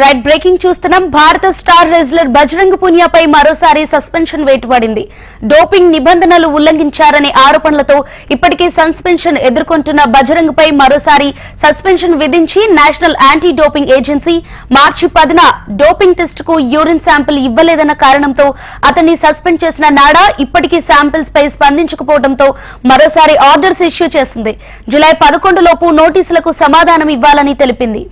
Right breaking చూస్తున్నాం. భారత star wrestler Bajrang పునియాపై మరోసారి సస్పెన్షన్ వేటు పడింది. డోపింగ్ నిబంధనలు ఉల్లంఘించారనే ఆరోపణలతో ఇప్పటికే సస్పెన్షన్ ఎదుర్కొంటున్న బజరంగ్ పై మరోసారి సస్పెన్షన్ విధించి నేషనల్ యాంటీ డోపింగ్ ఏజెన్సీ మార్చి పదిన డోపింగ్ టెస్ట్కు యూరిన్ శాంపిల్ ఇవ్వలేదన్న కారణంతో అతన్ని సస్పెండ్ చేసిన నాడా ఇప్పటికీ శాంపిల్స్ పై స్పందించకపోవడంతో మరోసారి ఆర్డర్స్ ఇష్యూ చేసింది. జులై పదకొండు లోపు నోటీసులకు సమాధానం ఇవ్వాలని తెలిపింది.